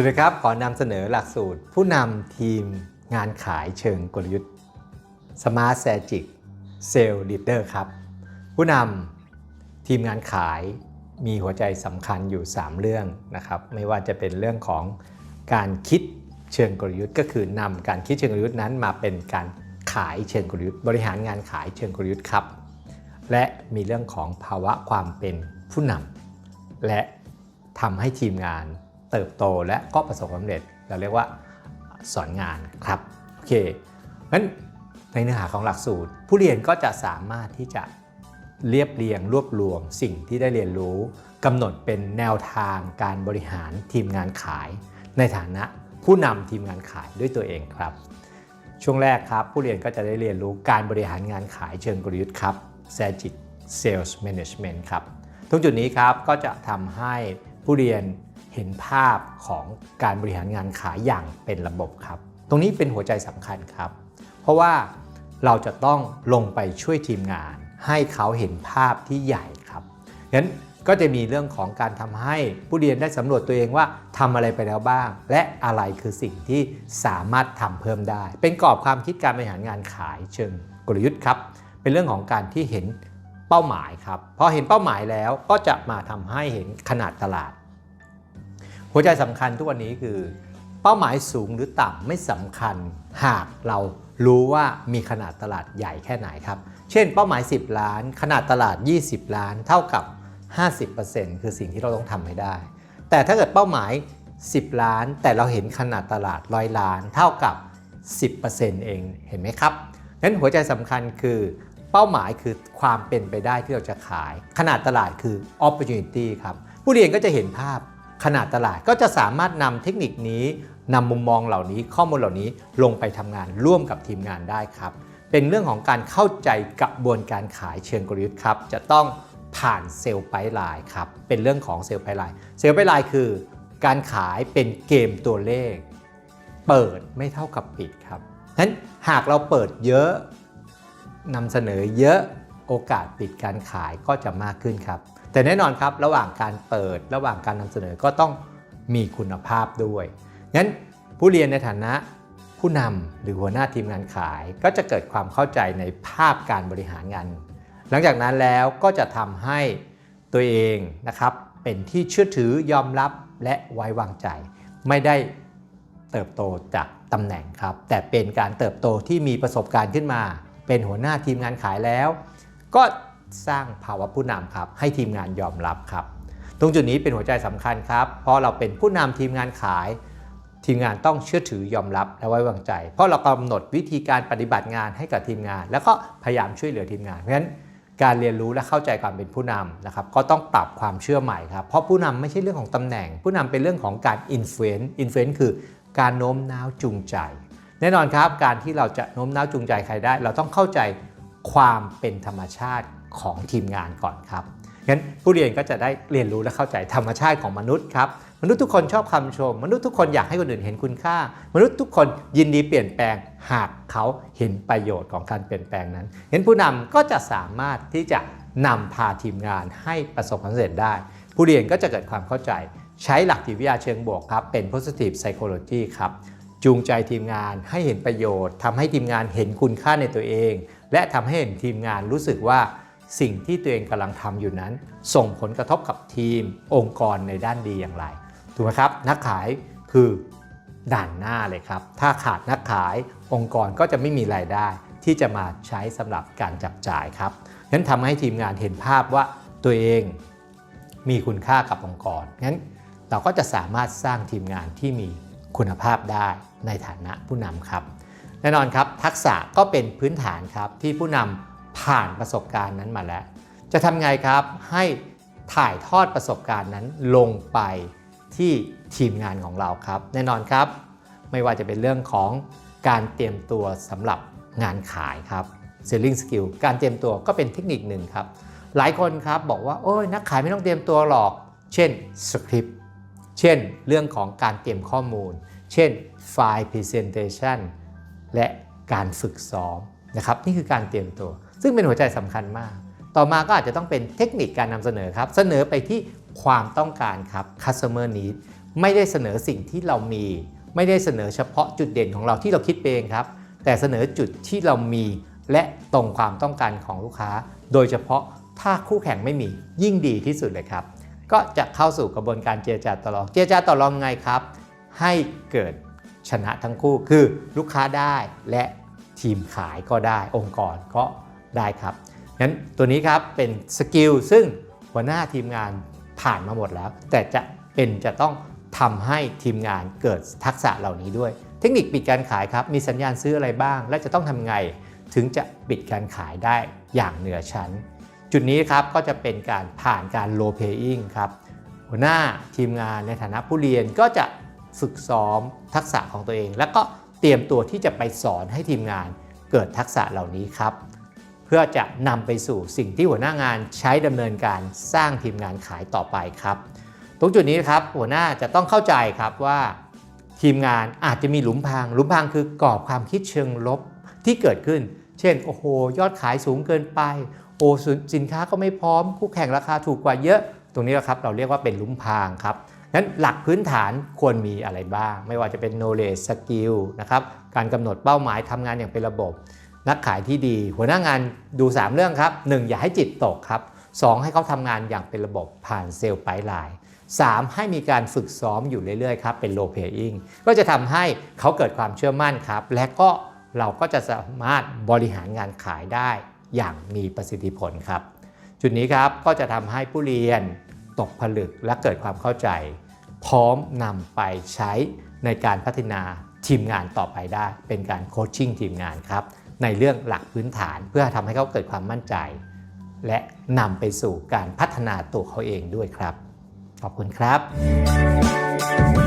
วัสดีครับ ขอนำเสนอหลักสูตร ผู้นำทีมงานขายเชิงกลยุทธ์ Smart Strategic Sales Leader ครับ ผู้นำทีมงานขายมีหัวใจสำคัญอยู่ 3 เรื่องนะครับ ไม่ว่าจะเป็นเรื่องของการคิดเชิงกลยุทธ์ ก็คือนำการคิดเชิงกลยุทธ์นั้นมาเป็นการขายเชิงกลยุทธ์ บริหารงานขายเชิงกลยุทธ์ครับ และมีเรื่องของภาวะความเป็นผู้นำและทำให้ทีมงาน เติบโตและก็ประสบความสำเร็จ เราเรียกว่าสอนงานครับโอเคงั้นในเนื้อหาของหลักสูตร ผู้เรียนก็จะสามารถที่จะเรียบเรียงรวบรวมสิ่งที่ได้เรียนรู้กำหนดเป็นแนวทางการบริหารทีมงานขาย ในฐานะผู้นำทีมงานขายด้วยตัวเองครับ ช่วงแรกครับ ผู้เรียนก็จะได้เรียนรู้การบริหารงานขายเชิงกลยุทธ์ครับ Sagic Sales Management ครับตรงจุดนี้ครับก็จะทำให้ผู้เรียน เห็นภาพของการบริหารงานขายอย่างเป็นระบบครับ ตรงนี้เป็นหัวใจสำคัญครับ เพราะว่าเราจะต้องลงไปช่วยทีมงาน ให้เขาเห็นภาพที่ใหญ่ครับงั้นก็จะมีเรื่องของการทำให้ผู้เรียนได้สำรวจตัวเองว่าทำอะไรไปแล้วบ้าง และอะไรคือสิ่งที่สามารถทำเพิ่มได้ เป็นกรอบความคิดการบริหารงานขายเชิงกลยุทธ์ครับ เป็นเรื่องของการที่เห็นเป้าหมายครับ พอเห็นเป้าหมายแล้วก็จะมาทำให้เห็นขนาดตลาด หัวใจสำคัญทุกวันนี้คือ เป้าหมายสูงหรือต่ำไม่สำคัญ หากเรารู้ว่ามีขนาดตลาดใหญ่แค่ไหนครับ เช่น เป้าหมาย 10 ล้าน ขนาดตลาด 20 ล้าน เท่ากับ 50%คือสิ่งที่เราต้องทำให้ได้ แต่ถ้าเกิดเป้าหมาย 10 ล้าน แต่เราเห็นขนาดตลาดร้อยล้าน เท่ากับ 10%เองเห็นไหมครับงั้นหัวใจสำคัญคือเป้าหมายคือความเป็นไปได้ที่เราจะขาย ขนาดตลาดคือ opportunity ครับ ผู้เรียนก็จะเห็นภาพ ขนาดตลาดก็จะสามารถนำเทคนิคนี้นำมุมมองเหล่านี้ข้อมูลเหล่านี้ลงไปทำงานร่วมกับทีมงานได้ครับ เป็นเรื่องของการเข้าใจกระบวนการขายเชิงกลยุทธ์ครับ จะต้องผ่านเซลล์ไพไลน์ครับ เป็นเรื่องของเซลล์ไพไลน์เซลล์ไพไลน์คือ การขายเป็นเกมตัวเลข เปิดไม่เท่ากับปิดครับนั้นหากเราเปิดเยอะนำเสนอเยอะโอกาสปิดการขายก็จะมากขึ้นครับ แต่แน่นอนครับระหว่างการเปิดระหว่างการนำเสนอก็ต้องมีคุณภาพด้วยงั้นผู้เรียนในฐานะผู้นำหรือหัวหน้าทีมงานขาย ก็จะเกิดความเข้าใจในภาพการบริหารงาน หลังจากนั้นแล้วก็จะทำให้ตัวเองนะครับเป็นที่เชื่อถือยอมรับและไว้วางใจ ไม่ได้เติบโตจากตำแหน่งครับ แต่เป็นการเติบโตที่มีประสบการณ์ขึ้นมา เป็นหัวหน้าทีมงานขายแล้ว ก็ สร้างภาวะผู้นำครับ ให้ทีมงานยอมรับครับ ตรงจุดนี้เป็นหัวใจสำคัญครับ เพราะเราเป็นผู้นำทีมงานขาย ทีมงานต้องเชื่อถือยอมรับและไว้วางใจ เพราะเรากำหนดวิธีการปฏิบัติงานให้กับทีมงาน แล้วก็พยายามช่วยเหลือทีมงานเพราะฉะนั้นการเรียนรู้และเข้าใจความเป็นผู้นำนะครับก็ต้องปรับความเชื่อใหม่ครับเพราะผู้นำไม่ใช่เรื่องของตำแหน่ง ผู้นำเป็นเรื่องของการ influence influence คือการโน้มน้าวจูงใจ แน่นอนครับ การที่เราจะโน้มน้าวจูงใจใครได้ เราต้องเข้าใจความเป็นธรรมชาติ ของทีมงานก่อนครับงั้นผู้เรียนก็จะได้เรียนรู้และเข้าใจธรรมชาติของมนุษย์ครับ มนุษย์ทุกคนชอบคำชม มนุษย์ทุกคนอยากให้คนอื่นเห็นคุณค่า มนุษย์ทุกคนยินดีเปลี่ยนแปลงหากเขาเห็นประโยชน์ของการเปลี่ยนแปลงนั้นเห็นผู้นำก็จะสามารถที่จะนำพาทีมงานให้ประสบความสำเร็จได้ ผู้เรียนก็จะเกิดความเข้าใจใช้หลักจิตวิทยาเชิงบวกครับ เป็น positive psychology ครับ จูงใจทีมงานให้เห็นประโยชน์ทำให้ทีมงานเห็นคุณค่าในตัวเอง และทำให้เห็นทีมงานรู้สึกว่า สิ่งที่ตัวเองกำลังทำอยู่นั้น ส่งผลกระทบกับทีมองค์กรในด้านดีอย่างไร ถูกไหมครับ นักขายคือด่านหน้าเลยครับ ถ้าขาดนักขายองค์กรก็จะไม่มีรายได้ ที่จะมาใช้สำหรับการจับจ่ายครับงั้นทำให้ทีมงานเห็นภาพว่าตัวเองมีคุณค่ากับองค์กรงั้นเราก็จะสามารถสร้างทีมงานที่มีคุณภาพได้ในฐานะผู้นำครับ แน่นอนครับ ทักษะก็เป็นพื้นฐานครับที่ผู้นำ ผ่านประสบการณ์นั้นมาแล้ว จะทำไงครับให้ถ่ายทอดประสบการณ์นั้นลงไปที่ทีมงานของเราครับ แน่นอนครับ ไม่ว่าจะเป็นเรื่องของการเตรียมตัวสำหรับงานขายครับ selling skill การเตรียมตัวก็เป็นเทคนิคหนึ่งครับ หลายคนครับบอกว่าโอ้ยนักขายไม่ต้องเตรียมตัวหรอก เช่นสคริปต์เช่น เรื่องของการเตรียมข้อมูล เช่นไฟล์ presentation และการฝึกซ้อมนะครับ นี่คือการเตรียมตัว ซึ่งเป็นหัวใจสำคัญมาก ต่อมาก็อาจจะต้องเป็นเทคนิคการนำเสนอครับ เสนอไปที่ความต้องการครับ customer need ไม่ได้เสนอสิ่งที่เรามี ไม่ได้เสนอเฉพาะจุดเด่นของเราที่เราคิดเองครับ แต่เสนอจุดที่เรามีและตรงความต้องการของลูกค้า โดยเฉพาะถ้าคู่แข่งไม่มียิ่งดีที่สุดเลยครับ ก็จะเข้าสู่กระบวนการเจรจาต่อรอง เจรจาต่อรองไงครับ ให้เกิดชนะทั้งคู่คือลูกค้าได้และทีมขายก็ได้องค์กรก็ ได้ครับงั้นตัวนี้ครับเป็นสกิลซึ่งหัวหน้าทีมงานผ่านมาหมดแล้ว แต่จะเป็นจะต้องทำให้ทีมงานเกิดทักษะเหล่านี้ด้วย เทคนิคปิดการขายครับ มีสัญญาณซื้ออะไรบ้าง และจะต้องทำไง ถึงจะปิดการขายได้อย่างเหนือชั้น จุดนี้ครับก็จะเป็นการผ่านการ low paying ครับหัวหน้าทีมงานในฐานะผู้เรียนก็จะฝึกซ้อมทักษะของตัวเอง แล้วก็เตรียมตัวที่จะไปสอนให้ทีมงานเกิดทักษะเหล่านี้ครับ พื่อจะนำไปสู่สิ่งที่หัวหน้างานใช้ดำเนินการสร้างทีมงานขายต่อไปครับ ตรงจุดนี้ครับหัวหน้าจะต้องเข้าใจครับว่าทีมงานอาจจะมีหลุมพรางหลุมพรางคือกรอบความคิดเชิงลบที่เกิดขึ้น เช่น โอ้โห ยอดขายสูงเกินไป โอ้สินค้าก็ไม่พร้อม คู่แข่งราคาถูกกว่าเยอะ ตรงนี้แหละครับเราเรียกว่าเป็นหลุมพรางครับนั้นหลักพื้นฐานควรมีอะไรบ้าง ไม่ว่าจะเป็น knowledge skill นะครับการกำหนดเป้าหมายทำงานอย่างเป็นระบบ นักขายที่ดี หัวหน้างานดู 3 เรื่องครับ 1. อย่าให้จิตตกครับ 2. ให้เขาทำงานอย่างเป็นระบบผ่านเซลล์ไพไลน์ 3. ให้มีการฝึกซ้อมอยู่เรื่อยๆครับเป็น low paying ก็จะทำให้เขาเกิดความเชื่อมั่นครับ และก็เราก็จะสามารถบริหารงานขายได้อย่างมีประสิทธิผลครับ จุดนี้ครับก็จะทำให้ผู้เรียนตกผลึกและเกิดความเข้าใจ พร้อมนำไปใช้ในการพัฒนาทีมงานต่อไปได้ เป็นการโคชชิ่งทีมงานครับ ในเรื่องหลักพื้นฐานเพื่อทำให้เขาเกิดความมั่นใจ และนำไปสู่การพัฒนาตัวเขาเองด้วยครับ ขอบคุณครับ